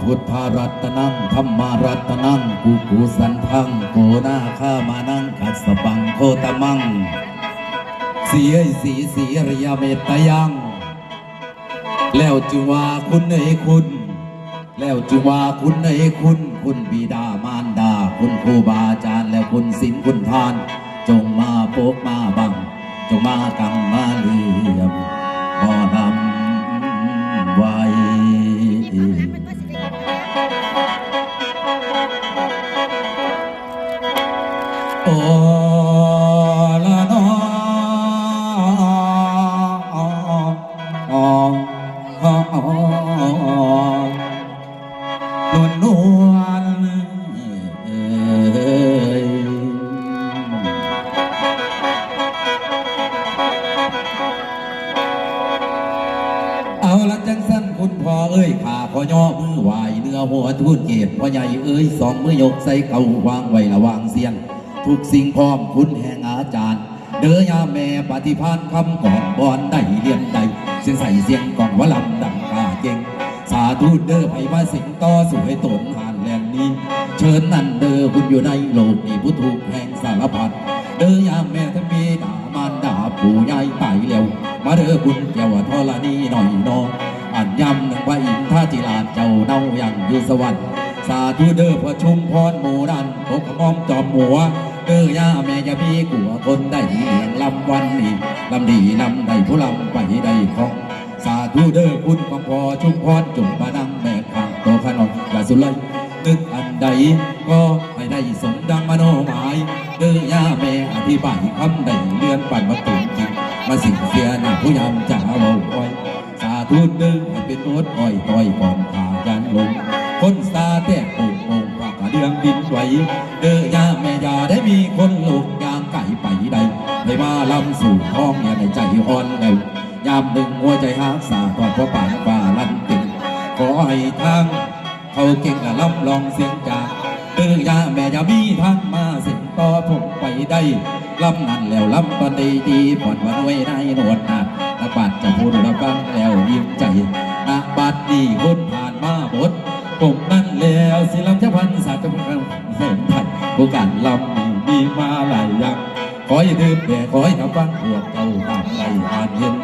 พุทธารัตนังธรรมารัตนังกุกุสันทังโกนาข้ามานังกัสสปังโคตมัง เสียสีสีระยเมตยัง แล้วจึงว่าคุณเอคุณ แล้วจึงว่าคุณเอคุณ คุณบิดามารดา คุณครูบาอาจารย์ และคุณศีลคุณทาน จงมาปกมาบัง จงมากำมาเลียม เอาละจังสั้นคุณพ่อเอ้ยขาขอย่อมือไหวเนื้อหัวทูดเกตพ่อใหญ่เอ้ยสองมือยกใส่เก่าวางไว้ระวางเสียง ทุกสิ่งพร้อมคุณแห่งอาจารย์ เด้อยาแม่ปฏิพานคำก่อนบอนได้เรียนใดเสียงใส่เสียงกล่องวลำดังกาเก่งสาธุเด้อไผว่าสิงต่อสู่ให้ตนหานแลนนี้ เชิญนั่นเด้อคุณอยู่ในโลกนี้ผู้ถูกแห่งสารพัดเด้อยาแม่ทั้งมีดามารดาปู่ยายตายแล้วมาเด้อบุญเกี่ยวทรณีหน่อยนออันยำหนึ่งว่าอินท่าจิลาเจ้าเน่าอย่างอยู่สวรรค์สาธุเด้อพระชุมพรหมู่ดันพกมอมจอมหัว เด้อย่าแม่ย่าพี่กลัวคนได้เลี้ยงลำวันนี้ลำดีลำได้ผู้ลำไปได้ของสาธุเด้อคุณของพอชุมพรจุ่มานังแบกข้างโตขนมอย่าสุเลยนึกอันใดก็ให้ได้สมดังมโนหมายเด้อย่าแม่อธิบายคำใดเลื่อนปั่นมาตุ่มจริงมาสิ่งเสียหน้าผู้ยำจะเอาไว้สาธุเด้อให้เป็นโน้ตอ้อยต้อยก่อนขายันลงคนซาแตกปุ่งโป่งปากกระเดืองดินไหวเด้อ มีคนลูกยางไก่ไปใดให้มาลำสู่ห้องอย่าในใจอ่อนเร็วยามหนึ่งหัวใจหักษาก่อนพระป่านป่าลันติงขอให้ทางเขาเก่งและรับรองเสียงจากเด้อยาแม่ยามีทางมาสิงต่อผมไปได้ลำนั้นแล้วลำตอนดีดีผ่อนวันไว้ในหนวดหนาตะบัดจะพูดระบังแล้วยิ้มใจนาบัดดีคนผ่านมาบดผมนั่นแล้วสิลำจะพันสาจะพันเสริมไทยผู้การลำ มาหลายอย่างขอให้ดื่มแต่ขอให้ทำฟังพวกเจ้าตามใจอ่านเย็น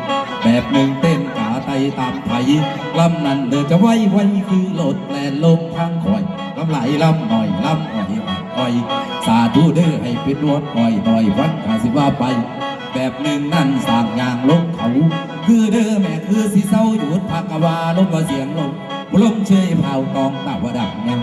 แบบหนึ่งเต้นขาไตตามไทยลำนั้นเดินจะไว้ไว้คือโหลดแลนลงทางคอยลำไหลลำหน่อยลำอ่อยอ่อยอ่อยสาธุเด้อให้เป็นรวดอ่อยหน่อยฟังขาสิว่าไป แบบหนึ่งนั่นสร้างยางลงเขา คือเด้อแม่คือสิเศร้าหยุดพักกะวาลงก็เสียงลงลงเชยเผาตองตาวดังยัง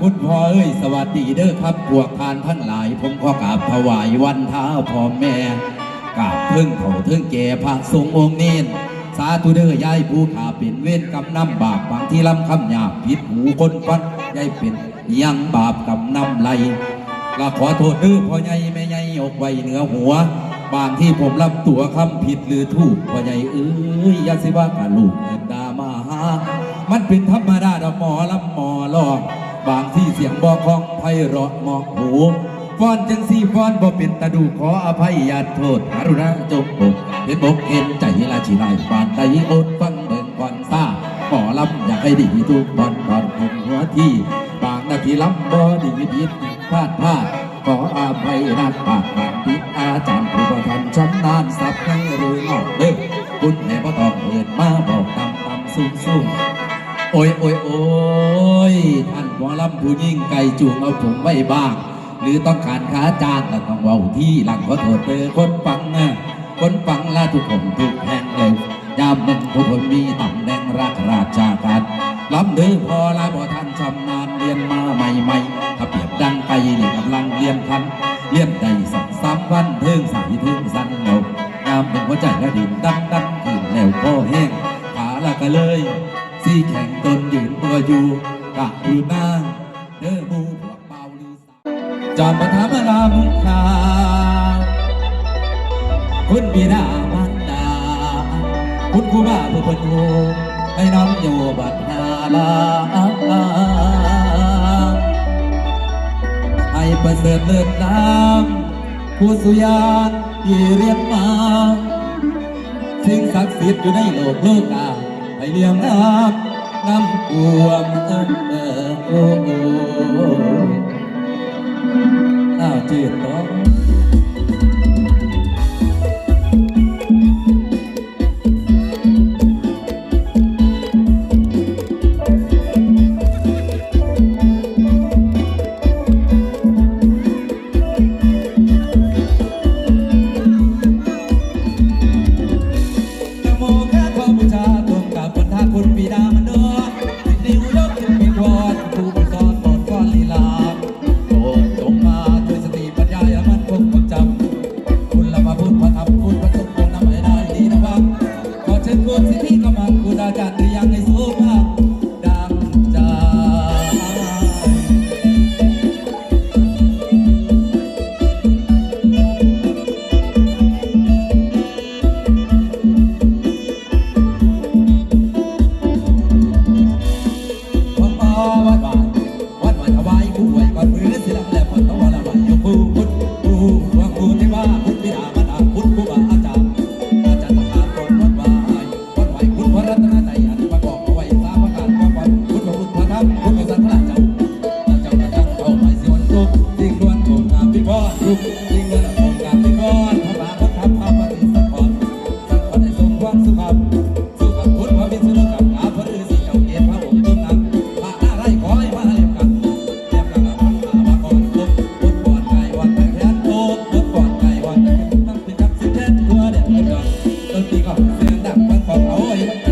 คุณพ่อเอ้ยสวัสดีเด้อครับพวกทานทั้งหลาย ผมขอกราบถวายวันเท้าพ่อแม่กราบเพิ่งเขาเพิ่งแก่พระทรงองค์เน้นสาธุเด้อยายผู้ขาเป็นเวรกำน้ำบาปบางที่ลำคำหยาบผิดหูคนฟันยายเป็นยังบาปกำน้ำไหลละขอโทษเด้อพ่อใหญ่แม่ใหญ่อกไว้เหนือหัว บางที่ผมรับตัวคำผิดหรือถูกพ่อใหญ่เอ้ยยาสิว่ากะลูกเงินดามาหามันเป็นธรรมดาดอกหมอลำหมอลอก บางที่เสียงบอกของไพเราะเหมาะหูฟ้อนจังสีฟ้อนบ่เป็นตะดูขออภัยญาติโทษกรุณาจงปกเห็นบกเห็นใจลาชิลายปานใจอดฟังเบิ่งก่อนซาหมอลำอยากให้ดีทุกบอนบอนเห็นหัวที่ บางนาทีลำบ่ดีผิดพลาดพลาดขออภัยนักปากปากผิดอาจารย์ผู้ประพันธ์ชำนาญสับในหรือนอกเด้อคุณแม่บ่ตองเปิดมาบอกตำตำสูงสูง โอ้ยโอ้ยโอ้ยท่านหมอลำผู้ยิ่งไก่จูงเอาผมไว้บ้าง หรือต้องการค้าจางแล้วต้องเว้าที่หลังขอโทษเตอคนฟังนะคนฟังละทุกคนทุกแห่งเลยยามหนึ่งผู้คนมีตำแหน่งรักราชการลำเดือพอละบ่ท่านชำนาญเรียนมาใหม่ๆถ้าเปรียบดังไปนี่กำลังเรียนทันเรียนได้สองสามวันเทิงสายเทิงสั้นเงายามหนึ่งหัวใจละดินดังดังขึ้นแล้วก็แห้งขาละก็เลย สี่แข่งตนยืนตัวอยู่กะอยู่างเด้อมูพวกเบาลือสาวจอมปฐมรามคาคุณบิดามันดา คุณครูบาผู้เป็นโฮให้น้องอยบัดนาลาให้ประเสริฐเลิศน้ำผู้สุยานที่เรียนมาสิ่งศักดิ์สิทธิ์อยู่ในโลกโลกา เลี้ยงน้ำน้ำกวมน้ำเออโอ้โอ้าวจีบต้อง Oh, yeah.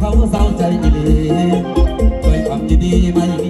เขาเศร้าใจดีด้วยความยิดีไม่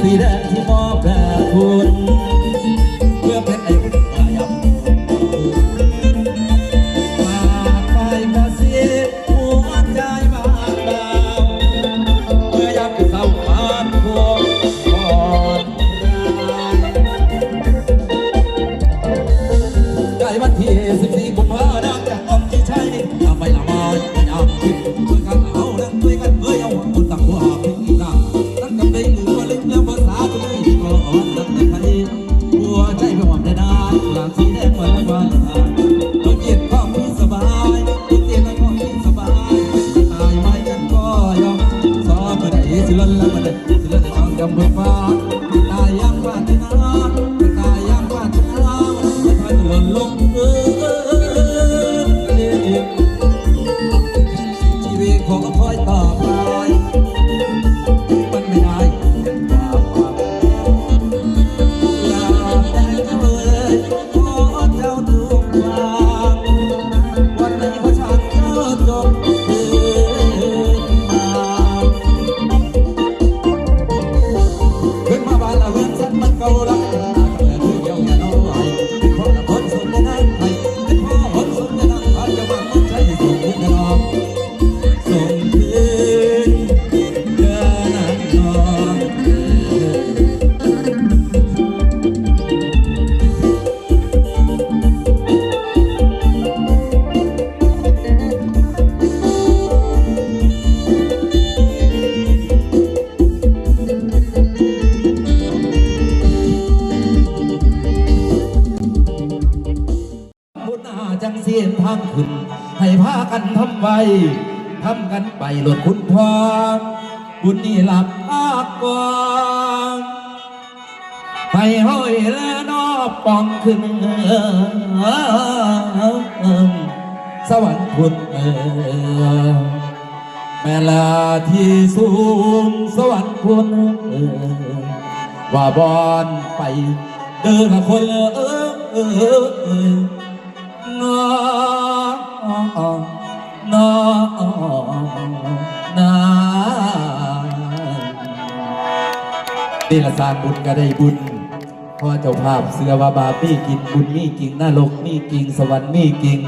cuidar สิลันลัมันเดสิลลันทางดำเบิกฟ้าำกันไปหลดคุณพอบุญนี่หลับอากกวางให้ห้อยและนอบปองขึ้นสวรรค์พุทธเอแม่ลาที่สูงสวรรค์พุทธเออว่าบอนไปเดินคนออเออเออเออ นอนอนานี่ละสร้างบุญก็ได้บุญพ่อเจ้าภาพเสือว่าบาปมีกินบุญมีกิงหน้าลกมีกิงสวรรค์มีกิง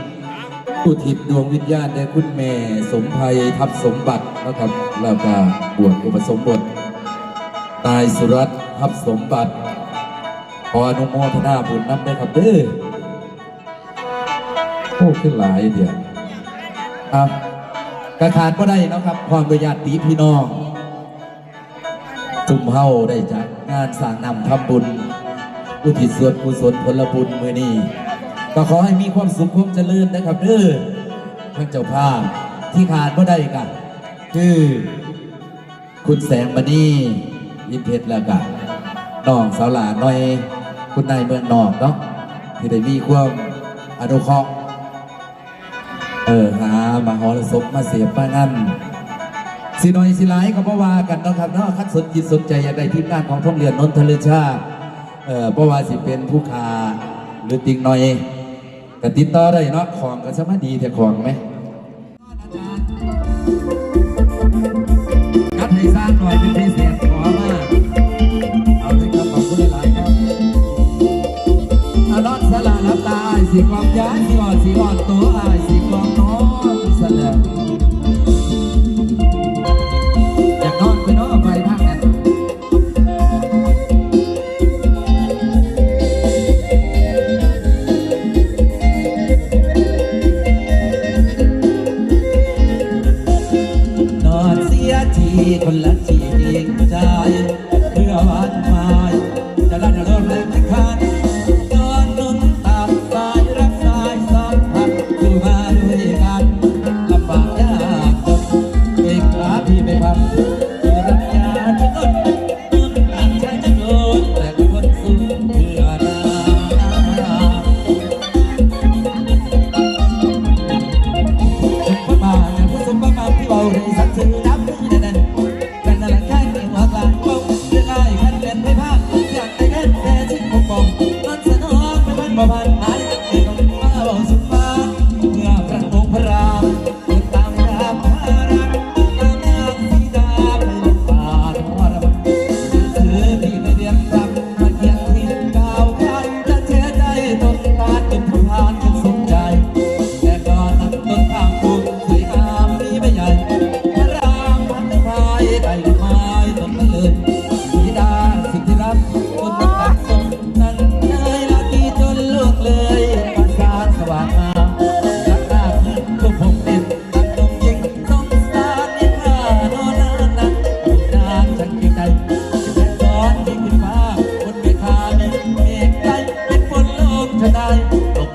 ผู้ทิพดวงวิญญาณได้คุณแม่สมภัยทับสมบัตินะครับแล้วก็บวชอุปสมบทนายสุรัตน์ทับสมบัติขออนุโมทนาบุญนับได้ครับเด้อโอ้ขึ้นหลายเดียว ครับกระขาดก็ได้นะครับ ความประหยัดตีพี่น้องจุ่มเฮาได้จากงานสร้างนำทำบุญอุทิศส่วนกุศลผลบุญมือนี้ก็ขอให้มีความสุขความเจริญนะครับเด้อท่านเจ้าภาพที่ขาดก็ได้กันคือคุณแสงมณียิมเพชรแล้วกันน้องสาวหลานน้อย คุณนายเมืองนอกเนาะที่ได้มีความอนุเคราะห์เอ หอระศพมาเสียบมางั้นสิหน่อยสิหลายก็บ่ว่ากันเนาะครับเนาะคัดสนจิตสนใจอยากได้ทีมงานของท่องเรียนนนทเลชาเอ่อบ่ว่าสิเป็นผู้คาหรือติงหน่อยก็ติดต่อได้เนาะของก็สามารถดีแต่ของไหมกัดให้สร้างหน่อยเป็นพิเศษขอมากเอาเลยครับขอบคุณหลายครับอนอนสลาลับตาสีกองย้ายสีอ่อนสีอ่อนตัว ทีคนละที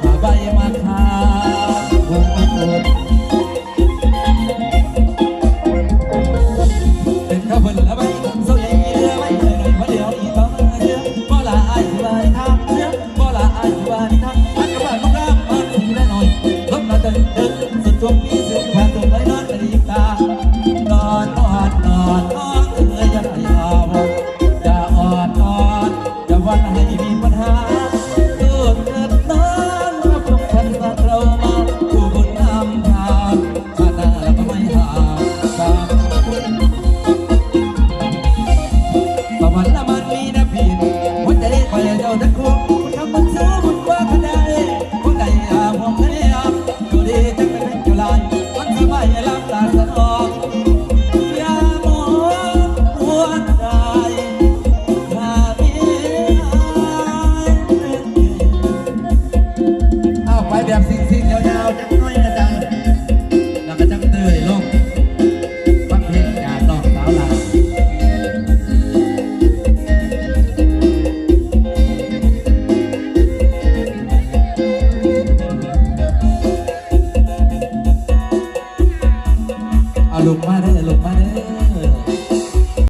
ผ้าใบมาคา ทั้งคู่